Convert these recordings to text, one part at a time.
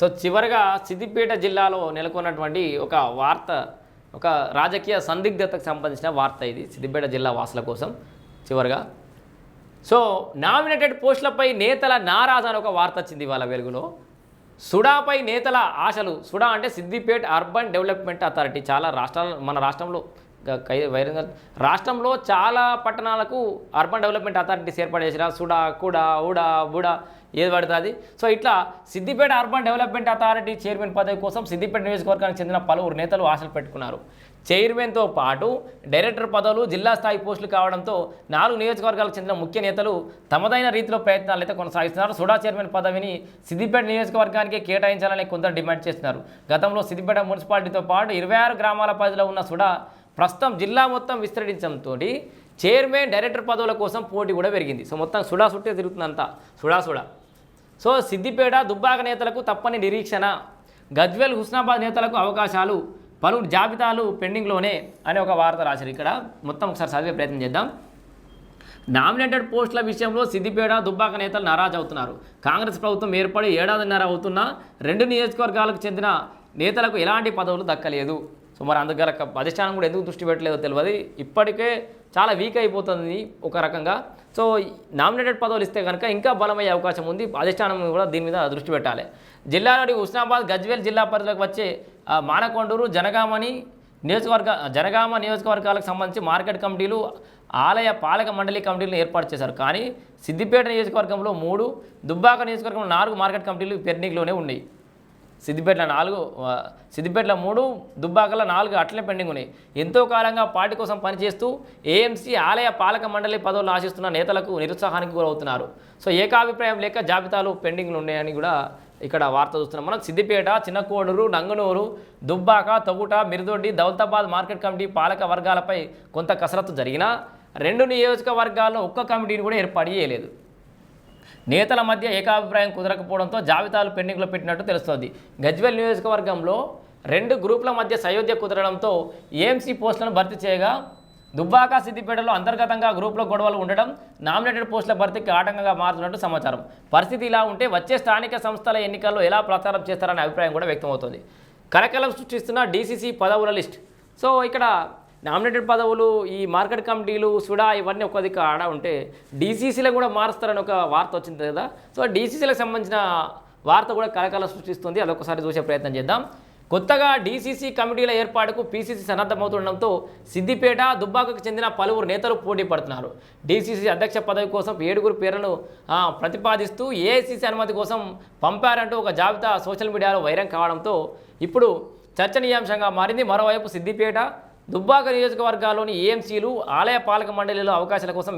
So చివరగా సిద్దిపేట జిల్లాలో నెలకొన్నటువంటి ఒక వార్త ఒక రాజకీయ సందిగ్ధతకు సంబంధించిన వార్త ఇది సిద్దిపేట జిల్లా వాసుల కోసం చివరగా. సో నామినేటెడ్ పోస్టులపై నేతల నారాజ అని ఒక వార్త వచ్చింది వాళ్ళ వెలుగులో. సుడాపై నేతల ఆశలు సుడా అంటే సిద్దిపేట అర్బన్ డెవలప్మెంట్ అథారిటీ చాలా రాష్ట్రాల మన రాష్ట్రంలో వైరంగా రాష్ట్రంలో చాలా పట్టణాలకు అర్బన్ డెవలప్మెంట్ అథారిటీస్ ఏర్పాటు చేసిన సుడా కుడా ఉడా బుడా ఏది పడుతుంది. సో ఇట్లా Siddipet urban development authority chairman పదవి కోసం సిద్దిపేట నియోజకవర్గానికి చెందిన పలువురు నేతలు ఆశలు పెట్టుకున్నారు. చైర్మన్తో పాటు డైరెక్టర్ పదవులు జిల్లా స్థాయి పోస్టులు కావడంతో నాలుగు నియోజకవర్గాలకు చెందిన ముఖ్య నేతలు తమదైన రీతిలో ప్రయత్నాలు అయితే కొనసాగిస్తున్నారు. సుడా చైర్మన్ పదవిని సిద్దిపేట నియోజకవర్గానికి కేటాయించాలని కొందరు డిమాండ్ చేస్తున్నారు. గతంలో సిద్దిపేట మున్సిపాలిటీతో పాటు ఇరవై ఆరు గ్రామాల పరిధిలో ఉన్న సుడా ప్రస్తుతం జిల్లా మొత్తం విస్తరించడంతో చైర్మన్ డైరెక్టర్ పదవుల కోసం పోటీ కూడా పెరిగింది. సో మొత్తం సుడా సుట్టే తిరుగుతుందంతా. సుడా సుడా. సో సిద్దిపేట దుబ్బాక నేతలకు తప్పని నిరీక్షణ గజ్వెల్ హుస్నాబాద్ నేతలకు అవకాశాలు పలు జాబితాలు పెండింగ్లోనే అనే ఒక వార్త రాశారు. ఇక్కడ మొత్తం ఒకసారి చదివే ప్రయత్నం చేద్దాం. నామినేటెడ్ పోస్టుల విషయంలో సిద్దిపేట దుబ్బాక నేతలు నారాజ్ అవుతున్నారు. కాంగ్రెస్ ప్రభుత్వం ఏర్పడి ఏడాదిన్నర అవుతున్నా రెండు నియోజకవర్గాలకు చెందిన నేతలకు ఎలాంటి పదవులు దక్కలేదు. సో మరి అందుగల అధిష్టానం కూడా ఎందుకు దృష్టి పెట్టలేదో తెలియదు. ఇప్పటికే చాలా వీక్ అయిపోతుంది ఒక రకంగా. సో నామినేటెడ్ పదవులు ఇస్తే కనుక ఇంకా బలమయ్యే అవకాశం ఉంది. అధిష్టానం కూడా దీని మీద దృష్టి పెట్టాలి. జిల్లాలోని హుస్నాబాద్ గజ్వేల్ జిల్లా పరిధిలోకి వచ్చే మానకొండూరు జనగామని నియోజకవర్గ జనగామ నియోజకవర్గాలకు సంబంధించి మార్కెట్ కమిటీలు ఆలయ పాలక మండలి కమిటీలను ఏర్పాటు చేశారు. కానీ సిద్దిపేట నియోజకవర్గంలో మూడు దుబ్బాక నియోజకవర్గంలో నాలుగు మార్కెట్ కమిటీలు పెండింగ్లోనే ఉన్నాయి. సిద్దిపేటలో నాలుగు సిద్దిపేటలో మూడు దుబ్బాకలో నాలుగు అట్లనే పెండింగ్ ఉన్నాయి. ఎంతో కాలంగా పార్టీ కోసం పనిచేస్తూ ఏఎంసీ ఆలయ పాలక మండలి పదవులు ఆశిస్తున్న నేతలకు నిరుత్సాహానికి గురవుతున్నారు. సో ఏకాభిప్రాయం లేక జాబితాలు పెండింగ్లు ఉన్నాయని కూడా ఇక్కడ వార్త చూస్తున్నాం. మనం సిద్దిపేట చిన్నకోడూరు నంగనూరు దుబ్బాక తొగుట మిరుదొడ్డి దౌలతాబాద్ మార్కెట్ కమిటీ పాలక వర్గాలపై కొంత కసరత్తు జరిగినా రెండు నియోజకవర్గాల్లో ఒక్క కమిటీని కూడా ఏర్పాటు చేయలేదు. నేతల మధ్య ఏకాభిప్రాయం కుదరకపోవడంతో జాబితాలు పెండింగ్లో పెట్టినట్టు తెలుస్తోంది. గజ్వేల్ నియోజకవర్గంలో రెండు గ్రూపుల మధ్య సయోధ్య కుదరడంతో ఏఎంసీ పోస్టులను భర్తీ చేయగా దుబ్బాక సిద్దిపేటలో అంతర్గతంగా గ్రూప్లో గొడవలు ఉండడం నామినేటెడ్ పోస్టుల భర్తీకి ఆటంకంగా మారుతున్నట్టు సమాచారం. పరిస్థితి ఇలా ఉంటే వచ్చే స్థానిక సంస్థల ఎన్నికల్లో ఎలా ప్రచారం చేస్తారనే అభిప్రాయం కూడా వ్యక్తమవుతుంది. కలకలం సృష్టిస్తున్న డీసీసీ పదవుల లిస్ట్. సో ఇక్కడ నామినేటెడ్ పదవులు ఈ మార్కెట్ కమిటీలు సుడా ఇవన్నీ ఒక దిక్కు ఆడ ఉంటే డీసీసీలో కూడా మారుస్తారని ఒక వార్త వచ్చింది కదా. సో డీసీసీలకు సంబంధించిన వార్త కూడా కలకలం సృష్టిస్తుంది. అదొకసారి చూసే ప్రయత్నం చేద్దాం. కొత్తగా డీసీసీ కమిటీల ఏర్పాటుకు పీసీసీ సన్నద్ధమవుతుండడంతో సిద్దిపేట దుబ్బాకకు చెందిన పలువురు నేతలు పోటీ పడుతున్నారు. డీసీసీ అధ్యక్ష పదవి కోసం ఏడుగురు పేర్లను ప్రతిపాదిస్తూ ఏఐసీసీ అనుమతి కోసం పంపారంటూ ఒక జాబితా సోషల్ మీడియాలో వైరం కావడంతో ఇప్పుడు చర్చనీయాంశంగా మారింది. మరోవైపు సిద్దిపేట దుబ్బాక నియోజకవర్గాల్లోని ఏఎంసీలు ఆలయ పాలక మండలిలో అవకాశాల కోసం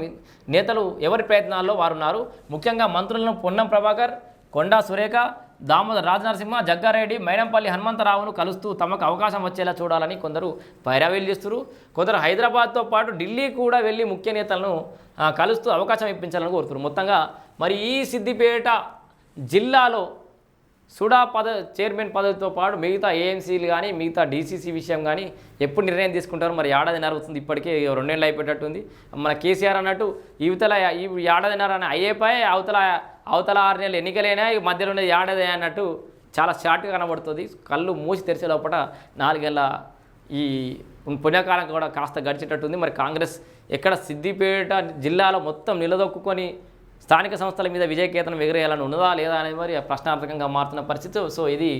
నేతలు ఎవరి ప్రయత్నాల్లో వారున్నారు? ముఖ్యంగా మంత్రులను పొన్నం ప్రభాకర్ కొండా సురేఖ దామోదర్ రాజనరసింహ జగ్గారెడ్డి మైనంపల్లి హనుమంతరావును కలుస్తూ తమకు అవకాశం వచ్చేలా చూడాలని కొందరు పైరావీలు చేస్తున్నారు. కొందరు హైదరాబాద్తో పాటు ఢిల్లీ కూడా వెళ్ళి ముఖ్య నేతలను కలుస్తూ అవకాశం ఇప్పించాలని కోరుతున్నారు. మొత్తంగా మరి ఈ సిద్దిపేట జిల్లాలో సుడా పద చైర్మన్ పదవితో పాటు మిగతా ఏఎంసీలు కానీ మిగతా డీసీసీ విషయం కానీ ఎప్పుడు నిర్ణయం తీసుకుంటారో మరి ఏడాదిన్నర అవుతుంది ఇప్పటికే రెండేళ్ళు అయిపోయేటట్టుంది. మన కేసీఆర్ అన్నట్టు ఇవతల ఈ ఏడాదిన్నర అని అయ్యేపై అవతల అవతల ఆరు నెలలు ఎన్నికలైనా ఈ మధ్యలో ఉన్నది ఏడాది అన్నట్టు చాలా షార్ట్గా కనబడుతుంది. కళ్ళు మూసి తెరిచే లోపల నాలుగేళ్ళ ఈ పుణ్యకాలం కూడా కాస్త గడిచేటట్టుంది. మరి కాంగ్రెస్ ఎక్కడ సిద్దిపేట జిల్లాలో మొత్తం నిలదొక్కుని స్థానిక సంస్థల మీద విజయకేతనం ఎగిరేయాలని ఉన్నదా లేదా అనేది మరి ప్రశ్నార్థకంగా మారుతున్న పరిస్థితి. సో ఇది